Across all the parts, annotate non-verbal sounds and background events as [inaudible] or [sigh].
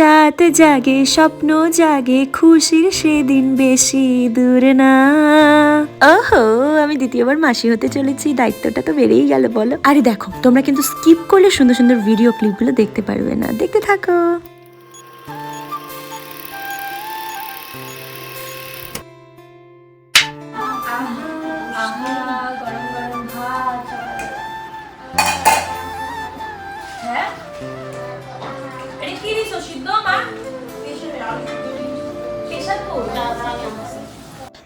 সাথ জাগে, স্বপ্ন জাগে, খুশির সেদিন বেশি দূর না। ওহো, আমি দ্বিতীয়বার মাসি হতে চলেছি, দায়িত্বটা তো বেড়েই গেল, বলো। আরে দেখো, তোমরা কিন্তু স্কিপ করলে সুন্দর সুন্দর ভিডিও ক্লিপগুলো দেখতে পারবে না। দেখতে থাকো।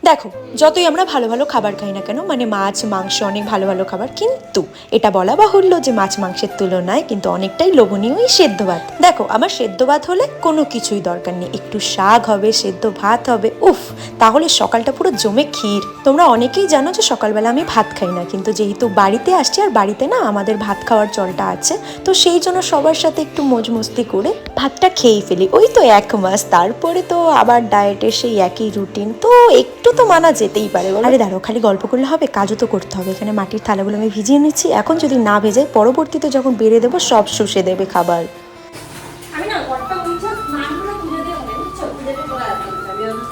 দেখো, যতই আমরা ভালো ভালো খাবার খাই না কেন মানে মাছ, মাংস, অনেক ভালো ভালো খাবার, কিন্তু এটা বলা বাহুল্য যে মাছ মাংসের তুলনায় কিন্তু অনেকটাই লোভনীয় এই সেদ্ধ ভাত। দেখো, আমার সেদ্ধ ভাত হলে কোনো কিছুই দরকার নেই। একটু শাক হবে, সেদ্ধ ভাত হবে, উফ, তাহলে সকালটা পুরো জমে ক্ষীর। তোমরা অনেকেই জানো যে সকালবেলা আমি ভাত খাই না, কিন্তু যেহেতু বাড়িতে আসছি, আর বাড়িতে না আমাদের ভাত খাওয়ার চলটা আছে, তো সেই জন্য সবার সাথে একটু মোজ মস্তি করে ভাতটা খেয়েই ফেলি। ওই তো এক মাস। তারপরে তো আবার ডায়েটের সেই একই রুটিন তো একটু তো মানা যেতেই পারে। আরে দাঁড়ো খালি গল্প করলে হবে? কাজও তো করতে হবে। এখানে মাটির থালাগুলো আমি ভিজিয়ে নিচ্ছি। এখন যদি না ভেজে পরবর্তীতে যখন বেড়ে দেবো সব শুষে দেবে খাবার।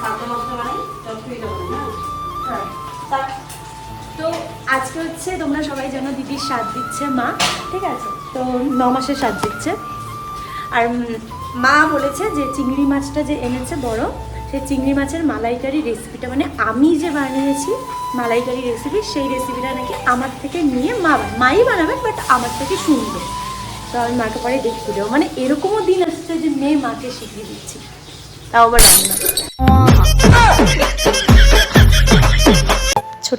সাথে হ্যাঁ। তো আজকে হচ্ছে তোমরা সবাই জানো দিদির স্বাদ দিচ্ছে মা ঠিক আছে? তো ন মাসের স্বাদ দিচ্ছে। আর মা বলেছে যে চিংড়ি মাছটা যে এনেছে বড়, সেই চিংড়ি মাছের মালাইকারি রেসিপিটা মানে আমি যে বানিয়েছি মালাইকারি রেসিপি সেই রেসিপিটা নাকি আমার থেকে নিয়ে মা, মাই বানাবে বাট আমার থেকে শুনবে। তো আমি মাকে পরে দেখতে দেবো। মানে এরকমও দিন আসছে যে মেয়ে মাকে শিখিয়ে দিচ্ছি। তাও আবার রান্না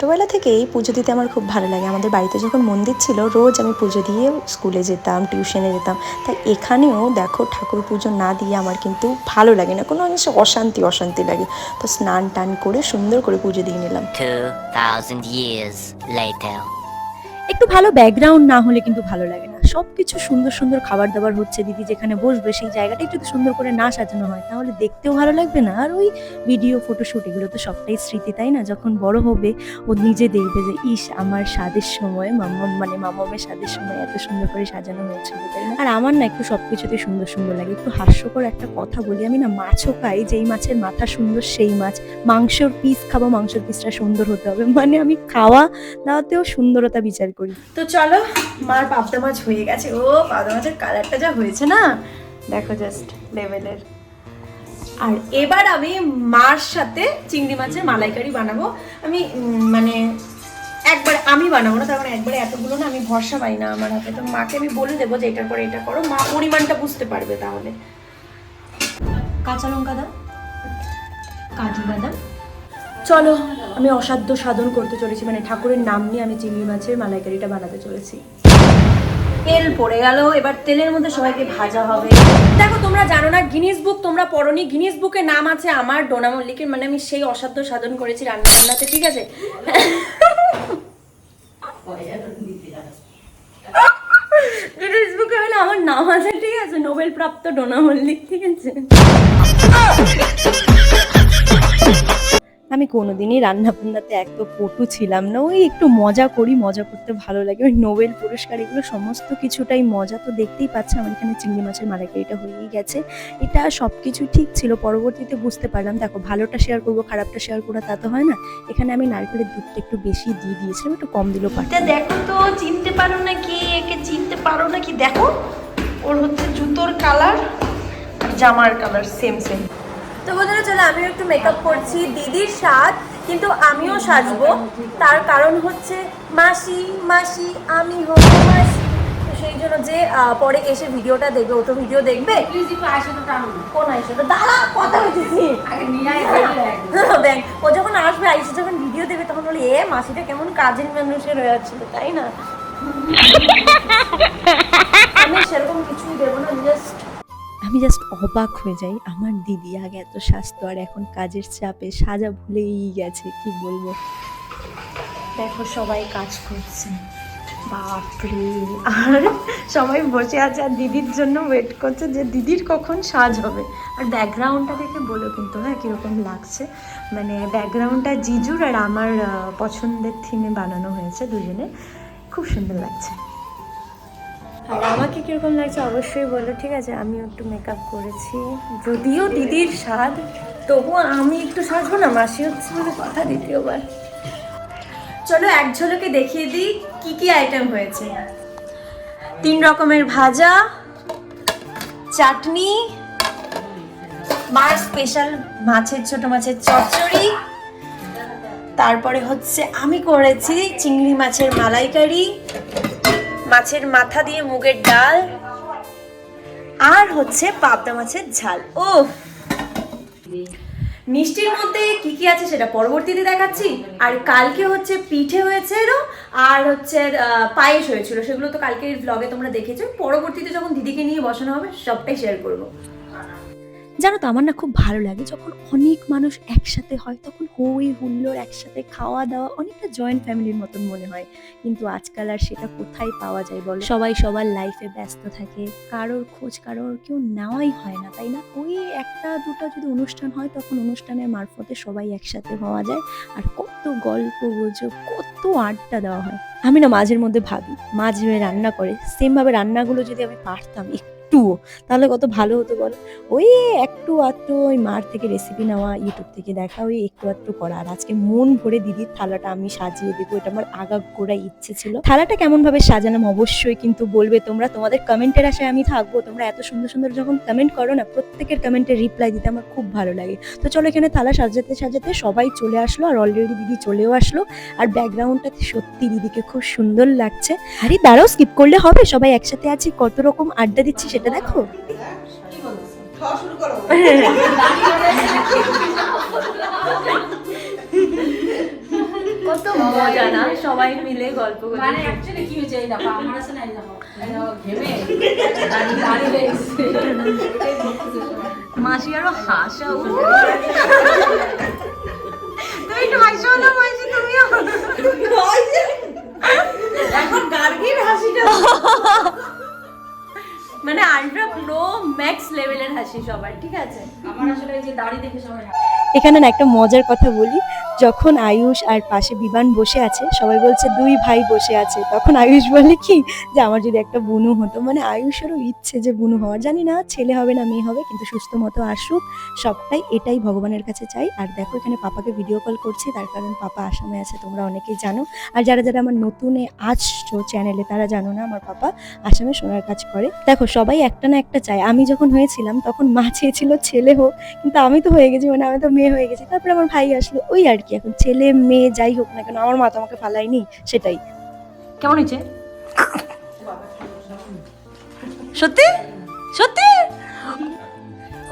ছোটবেলা থেকেই পুজো দিতে আমার খুব ভালো লাগে। আমাদের বাড়িতে যখন মন্দির ছিল রোজ আমি পুজো দিয়ে স্কুলে যেতাম টিউশনে যেতাম। তাই এখানেও দেখো ঠাকুর পুজো না দিয়ে আমার কিন্তু ভালো লাগে না কোনো অংশে অশান্তি অশান্তি লাগে। তো স্নান টান করে সুন্দর করে পুজো দিয়ে নিলাম। 2,000 years later. একটু ভালো ব্যাকগ্রাউন্ড না হলে কিন্তু ভালো লাগে না। সব কিছু সুন্দর সুন্দর খাবার দাবার হচ্ছে, দিদি যেখানে বসবে সেই জায়গাটাই যদি সুন্দর করে না সাজানো হয়, তাহলে দেখতেও ভালো লাগবে না। আর ওই ভিডিও ফটোশ্যুট এগুলো তো সবটাই স্মৃতি, তাই না? যখন বড় হবে, ও নিজে দেখবে যে, ইস, আমার স্বাদের সময় মাম্মা মানে মামামের স্বাদের সময় এত সুন্দর করে সাজানো হয়েছিল আর আমার না একটু সব কিছুতে সুন্দর সুন্দর লাগে। একটু হাস্যকর একটা কথা বলি, আমি না মাছও খাই, যেই মাছের মাথা সুন্দর সেই মাছ। মাংসর পিস খাব, মাংসের পিসটা সুন্দর হতে হবে। মানে আমি খাওয়া দাওয়াতেও সুন্দরতা বিচার করি। তো চলো, মার পাবদা মাছ হয়ে গেছে ও পাবদা মাছের কালারটা যা হয়েছে না? দেখো জাস্ট লেভেলের আর এবার আমি মার সাথে চিংড়ি মাছের মালাইকারি বানাবো। আমি মানে একবার আমি বানাবো না, তার মানে একবারে এতগুলো না আমি ভরসা পাই না আমার হাতে। তো মাকে আমি বলে দেবো যে এটার পরে এটা করো। মা পরিমাণটা বুঝতে পারবে তাহলে। কাঁচা লঙ্কা দাও। কাজু বাদাম। চলো, আমি অসাধ্য সাধন করতে চলেছি। মানে ঠাকুরের নাম নিয়ে আমি চিংড়ি মাছের মালাইকারিটা বানাতে চলেছি। তেল পড়ে গেল, এবার তেলের মধ্যে সবাইকে ভাজা হবে। দেখো, তোমরা জানো না গিনিস বুক তোমরা পড়নি। গিনিস বুকে নাম আছে আমার ডোনা মল্লিকের মানে আমি সেই অসাধ্য সাধন করেছি রান্না বান্নাতে ঠিক আছে? গিনিস বুকে হলে আমার নাম আছে, ঠিক আছে? নোবেল প্রাপ্ত ডোনা মল্লিক ঠিক আছে আমি কোনোদিনই রান্না বান্নাতে এত পটু ছিলাম না। ওই একটু মজা করি, মজা করতে ভালো লাগে। ওই নোবেল পুরস্কার, এগুলো সমস্ত কিছুটাই মজা তো দেখতেই পাচ্ছি। আমার এখানে চিংড়ি মাছের মালাইকারিটা হয়েই গেছে। এটা সব কিছু ঠিক ছিল, পরবর্তীতে বুঝতে পারলাম, দেখো ভালোটা শেয়ার করব, খারাপটা শেয়ার করব তা তো হয় না। এখানে আমি নারকেলের দুধটা একটু বেশি দিয়ে দিয়েছিলাম, একটু কম দিলেও পারতাম। দেখো তো, চিনতে পারো নাকি একে চিনতে পারো নাকি দেখো, ওর হচ্ছে জুতোর কালার জামার কালার সেম সেম তো বন্ধুরা চলো আমিও একটু মেকআপ করছি। দিদির স্বাদ কিন্তু আমিও সাজবো। তার কারণ হচ্ছে মাসি মাসি আমি হব মাসি। সেই জন্য যে পরে এসে ভিডিওটা দেখবে ও তো ভিডিও দেখবে। কোন আইসে তো দাঁড়া কথা দেখ [laughs] ও যখন আসবে আইসে যখন ভিডিও দেবে তখন বলি এ মাসিটা কেমন কাজের মানুষের হয়ে যাচ্ছিল তাই না? [laughs] আমি সেরকম কিছুই দেবো না জাস্ট আমি জাস্ট অবাক হয়ে যাই, আমার দিদি আগে এত স্বাস্থ্য আর এখন কাজের চাপে সাজা ভুলেই গেছে, কি বলব? দেখো সবাই কাজ করছে। বাপরে, আর সবাই বসে আছে আর দিদির জন্য ওয়েট করছে যে দিদির কখন সাজ হবে। আর ব্যাকগ্রাউন্ডটা দেখে বলো কিন্তু হ্যাঁ কীরকম লাগছে? মানে ব্যাকগ্রাউন্ডটা জিজুর আর আমার পছন্দের থিমে বানানো হয়েছে দুজনে। খুব সুন্দর লাগছে। আর আমাকে কীরকম লাগছে অবশ্যই বলো, ঠিক আছে? আমিও একটু মেকআপ করেছি। যদিও দিদির স্বাদ তবুও আমি একটু সাজবো না, মাসি হচ্ছে বলে কথা দ্বিতীয়বার। চলো এক ঝলকে দেখিয়ে দিই কি কি আইটেম হয়েছে। তিন রকমের ভাজা, চাটনি মার স্পেশাল মাছের, ছোট মাছের চচ্চড়ি। তারপরে হচ্ছে আমি করেছি চিংড়ি মাছের মালাইকারি। মাছের মাথা দিয়ে মুগের ডাল আর হচ্ছে পাবদা মাছের ঝাল। ও মিষ্টির মধ্যে কি কি আছে সেটা পরবর্তীতে দেখাচ্ছি। আর কালকে হচ্ছে পিঠে হয়েছিল আর হচ্ছে পায়েস হয়েছিল। সেগুলো তো কালকের ব্লগে তোমরা দেখেছ। পরবর্তীতে যখন দিদিকে নিয়ে বসানো হবে, সবটাই শেয়ার করব। জানো তো, আমার না খুব ভালো লাগে যখন অনেক মানুষ একসাথে হয়, তখন হই হুল্লোড় একসাথে খাওয়া দাওয়া অনেকটা জয়েন্ট ফ্যামিলির মতন মনে হয়। কিন্তু আজকাল আর সেটা কোথায় পাওয়া যায় বলো? সবাই সবার লাইফে ব্যস্ত থাকে, কারোর খোঁজ কারোর কেউ নেওয়াই হয় না, তাই না? ওই একটা দুটো যদি অনুষ্ঠান হয়, তখন অনুষ্ঠানের মারফতে সবাই একসাথে হওয়া যায় আর কত গল্প গুজব, কত আড্ডা দেওয়া হয়। আমি না মাঝের মধ্যে ভাবি মা যেভাবে রান্না করে সেমভাবে রান্নাগুলো যদি আমি পারতাম একটুও তাহলে কত ভালো হতো বলো। ওই একটু আধটু ওই মার থেকে রেসিপি নেওয়া ইউটিউব থেকে দেখা, ওই একটু আধটু করা। আর আজকে মন ভরে দিদির থালাটা আমি সাজিয়ে দেবো, এটা আমার আগা গোড়া ইচ্ছে ছিল। থালাটা কেমন ভাবে সাজালাম অবশ্যই কিন্তু বলবে তোমরা, তোমাদের কমেন্টের আশায় আমি থাকব। তোমরা এত সুন্দর সুন্দর যখন কমেন্ট করো না, প্রত্যেকের কমেন্টের রিপ্লাই দিতে আমার খুব ভালো লাগে। তো চলো এখানে থালা সাজাতে সাজাতে সবাই চলে আসলো, আর অলরেডি দিদি চলেও আসলো। আর ব্যাকগ্রাউন্ডটা সত্যি দিদিকে খুব সুন্দর লাগছে। আরে দাঁড়াও স্কিপ করলে হবে? সবাই একসাথে আছি, কত রকম আড্ডা দিচ্ছি সেটা দেখো? কত মজা না? সবাই মিলে গল্প মানে অ্যাকচুয়ালি কি হয়েছে এই দেখো আমার আছে না এই দেখো ঘেমে। দাঁড়িয়ে দাঁড়িয়ে মাসি আরও হাসা তুমি একটু হাসো না মাসি তুমিও? এখন গার্গির হাসিটা মানে আল্ট্রা প্রো ম্যাক্স লেভেলের হাসি সবার, ঠিক আছে? আমার আসলে এই যে দাড়ি দেখে সবাই এখানে না একটা মজার কথা বলি। যখন আয়ুষ আর পাশে বিমান বসে আছে, সবাই বলছে, দুই ভাই বসে আছে। তখন আয়ুষ বলে কি? যে আমার যদি একটা বুনু হতো। মানে আয়ুষেরও ইচ্ছে যে বুনু হওয়ার। জানি না, ছেলে হবে না, মেয়ে হবে, কিন্তু সুস্থ মতো আসুক। সবটাই এটাই ভগবানের কাছে চাই। আর দেখো, এখানে পাপাকে ভিডিও কল করছি। তার কারণ পাপা আসামে আছে, তোমরা অনেকেই জানো। আর যারা যারা আমার নতুনে আসছো চ্যানেলে তারা জানো না, আমার পাপা আসামে সোনার কাজ করে। দেখো, সবাই একটা না একটা চায়। আমি যখন হয়েছিলাম, তখন মা চেয়েছিল ছেলে হোক। কিন্তু আমি তো হয়ে গেছি মানে আমি তো মেয়ে মেয়ে হয়ে গেছে তারপরে আমার ভাই আসলো। ওই আর কি এখন ছেলে মেয়ে যাই হোক না কেন আমার মা তো আমাকে ফালাইনি সেটাই। কেমন হয়েছে? সত্যি? সত্যি?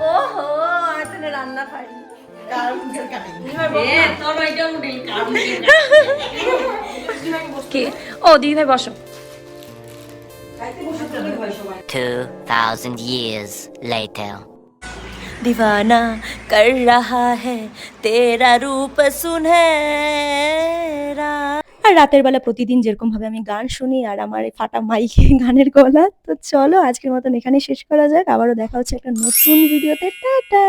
ওহো এখানে রান্না পারি হ্যাঁ, দিভানা कर रहा है तेरा रूप सुनहरा আর রাতের বেলা প্রতিদিন যেরকম ভাবে আমি গান শুনি আর আমার এই ফাটা মাইকে গানের গলা তো চলো আজকের মতন এখানে শেষ করা যাক আবারও দেখা হচ্ছে একটা নতুন ভিডিওতে টাটা